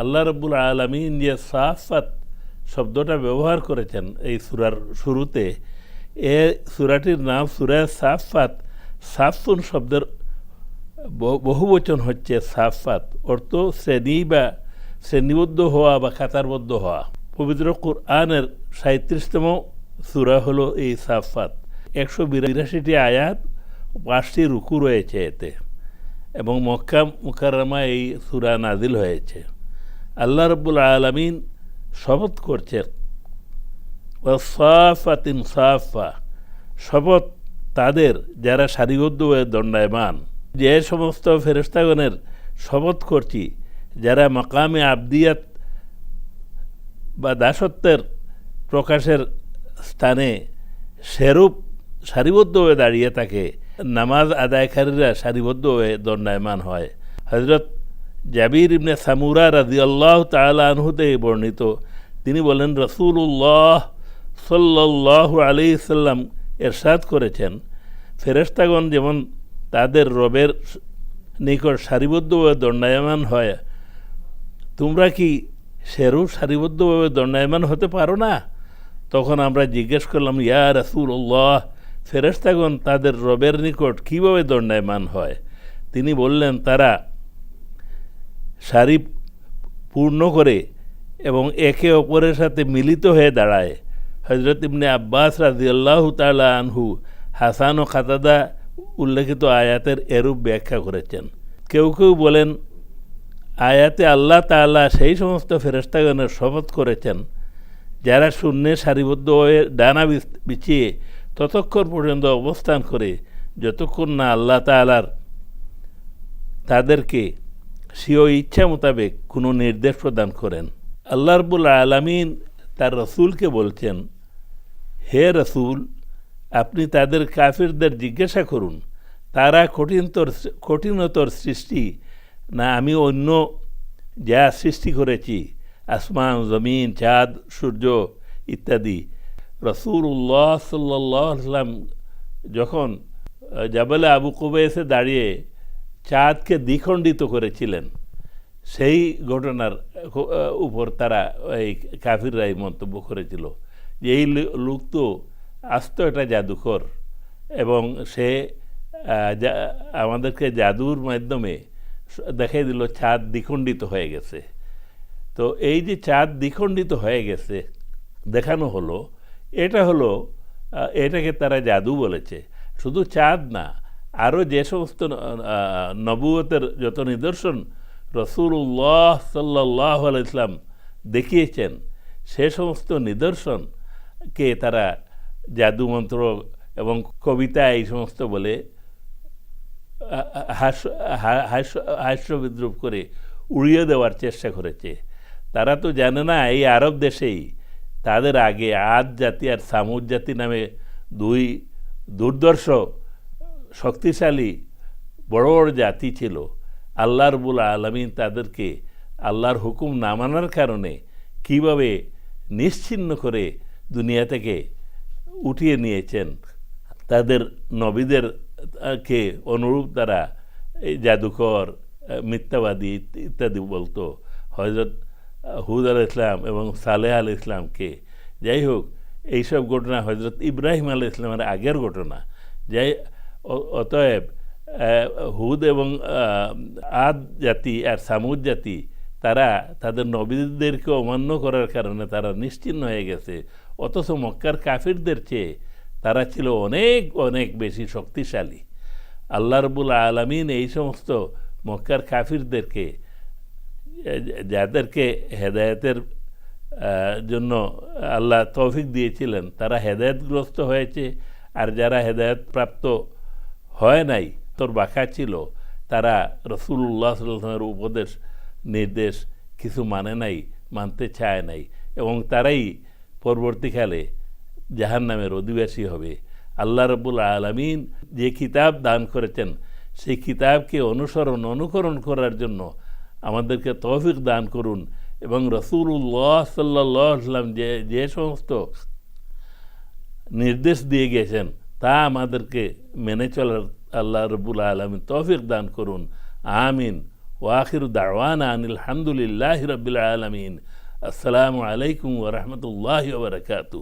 আল্লাহ রব্বুল আলমিন যে সাফাত শব্দটা ব্যবহার করেছেন এই সুরার শুরুতে, এ সুরাটির নাম সুরা সাফাত। সাফুন শব্দের বহুবচন হচ্ছে সাফাত। অর্থ শ্রেণি বা শ্রেণীবদ্ধ হওয়া বা কাতারবদ্ধ হওয়া। পবিত্র কোরআনের সাঁত্রিশতম সুরা হলো এই সাফাত। একশো বিরাশিটি আয়াত পাঁচটি রুকু রয়েছে এতে এবং মক্কা মুকাররমা এই সুরা নাজিল হয়েছে। আল্লাহ রব্বুল আলমিন শপথ করছেন, ওয়াসাফাতিন সাফা, শপথ তাদের যারা সারিবদ্ধ হয়ে দণ্ডায়মান। যে সমস্ত ফেরেস্তাগণের শপথ করছি, যারা মাকামে আবদিয়াত বা দাসত্বের প্রকাশের স্থানে সেরূপ সারিবদ্ধ হয়ে দাঁড়িয়ে থাকে, নামাজ আদায়কারীরা সারিবদ্ধ হয়ে দণ্ডায়মান হয়। হজরত জাবির ইবনে সামুরা রাজি আল্লাহ তালা আনহুতে বর্ণিত। তিনি বলেন রসুল্লাহ সাল্লাহ আলি সাল্লাম এরশাদ করেছেন। ফেরেস্তাগণ যেমন তাদের রবের নিকট সারিবদ্ধভাবে দণ্ডায়মান হয়, তোমরা কি সেরূপ সারিবদ্ধভাবে দণ্ডায়মান হতে পারো না? তখন আমরা জিজ্ঞেস করলাম, ইয়া রসুল্লাহ ফেরেস্তাগণ তাদের রবের নিকট কীভাবে দণ্ডায়মান হয়? তিনি বললেন, তারা সারি পূর্ণ করে এবং একে অপরের সাথে মিলিত হয়ে দাঁড়ায়। হজরত ইবনে আব্বাস রাজি আল্লাহ তালা আনহু হাসান ও খাতাদা উল্লেখিত আয়াতের এরূপ ব্যাখ্যা করেছেন। কেউ কেউ বলেন, আয়াতে আল্লাহ তাআলা সেই সমস্ত ফেরেস্তাগণের শপথ করেছেন, যারা শূন্যে সারিবদ্ধ হয়ে ডানা বিছিয়ে ততক্ষণ পর্যন্ত অবস্থান করে, যতক্ষণ না আল্লাহ তাআলার তাদেরকে স্বীয় ইচ্ছা মোতাবেক কোনো নির্দেশ প্রদান করেন। আল্লাহ রবুল আলমিন তার রসুলকে বলছেন, হে রসুল, আপনি তাদের কাফিরদের জিজ্ঞাসা করুন। তারা কঠিনতর কঠিনতর সৃষ্টি না আমি অন্য যা সৃষ্টি করেছি, আসমান, জমিন চাঁদ সূর্য ইত্যাদি। রসুল রসুল্লাহ সাল্লাম যখন জাবালে আবু কুবেসে দাঁড়িয়ে চাঁদকে দ্বিখণ্ডিত করেছিলেন। সেই ঘটনার উপর তারা এই কাফিররাই মন্তব্য করেছিল যে এই লোক তো আস্ত একটা জাদুকর এবং সে আমাদেরকে জাদুর মাধ্যমে দেখাই দিল চাঁদ দ্বিখণ্ডিত হয়ে গেছে। তো এই যে চাঁদ দ্বিখণ্ডিত হয়ে গেছে, দেখানো হলো, এটা হলো এটাকে তারা জাদু বলেছে। শুধু চাঁদ না আরও যে সমস্ত নবুয়তের যত নিদর্শন রসুল্লাহ সাল্লাহ ইসলাম দেখিয়েছেন, সে সমস্ত নিদর্শনকে তারা জাদুমন্ত্র এবং কবিতা এই সমস্ত বলে হাস্য হাস্য বিদ্রুপ করে উড়িয়ে দেওয়ার চেষ্টা করেছে। তারা তো জানে না, এই আরব দেশেই তাদের আগে আদ জাতি আর সামুদ জাতি নামে দুই দুর্দর্শ শক্তিশালী, বড় বড় জাতি ছিল। আল্লাহ রবুল আলমিন তাদেরকে আল্লাহর হুকুম না মানার কারণে কীভাবে নিশ্চিন্ন করে দুনিয়া থেকে উঠিয়ে নিয়েছেন, তাদের নবীদের কে অনুরূপ তারা জাদুকর, মিথ্যাবাদী ইত্যাদি বলতো। হজরত হুদ আল ইসলাম এবং সালেহ আল ইসলামকে যাই হোক, এইসব ঘটনা হজরত ইব্রাহিম আল ইসলামের আগের ঘটনা। যাই অতএব হুদ এবং আদ জাতি আর সামুদ জাতি, তারা তাদের নবীদেরকে অমান্য করার কারণে তারা নিশ্চিন্ন হয়ে গেছে। অথচ মক্কার কাফিরদের চেয়ে তারা ছিল অনেক অনেক বেশি শক্তিশালী। আল্লাহ রবুল আলমিন এই সমস্ত মক্কার কাফিরদেরকে যাদেরকে হেদায়তের জন্য আল্লাহ তৌফিক দিয়েছিলেন, তারা হেদায়তগ্রস্ত হয়েছে। আর যারা হেদায়তপ্রাপ্ত প্রাপ্ত হয় নাই? তোর বাঁকা ছিল। তারা রসুল্লাহ উপদেশ, নির্দেশ কিছু মানে নাই, মানতে চায় নাই এবং তারাই পরবর্তীকালে জাহান নামের অধিবাসী হবে। আল্লাহ রব্বুল আলমিন যে কিতাব দান করেছেন, সেই কিতাবকে অনুসরণ, অনুকরণ করার জন্য আমাদেরকে তৌফিক দান করুন এবং রসুল্লাহ সাল্লাহ যে যে সমস্ত নির্দেশ দিয়ে গেছেন তা আমাদেরকে মেনে চলার আল্লাহ রবুল আলমিন তৌফিক দান করুন। আমিন। ওয়াখির দাওয়ান আনিল হামদুলিল্লাহ রবিল আলমিন। আসসালামু আলাইকুম ওরহমতুল্লাহ বারকাতু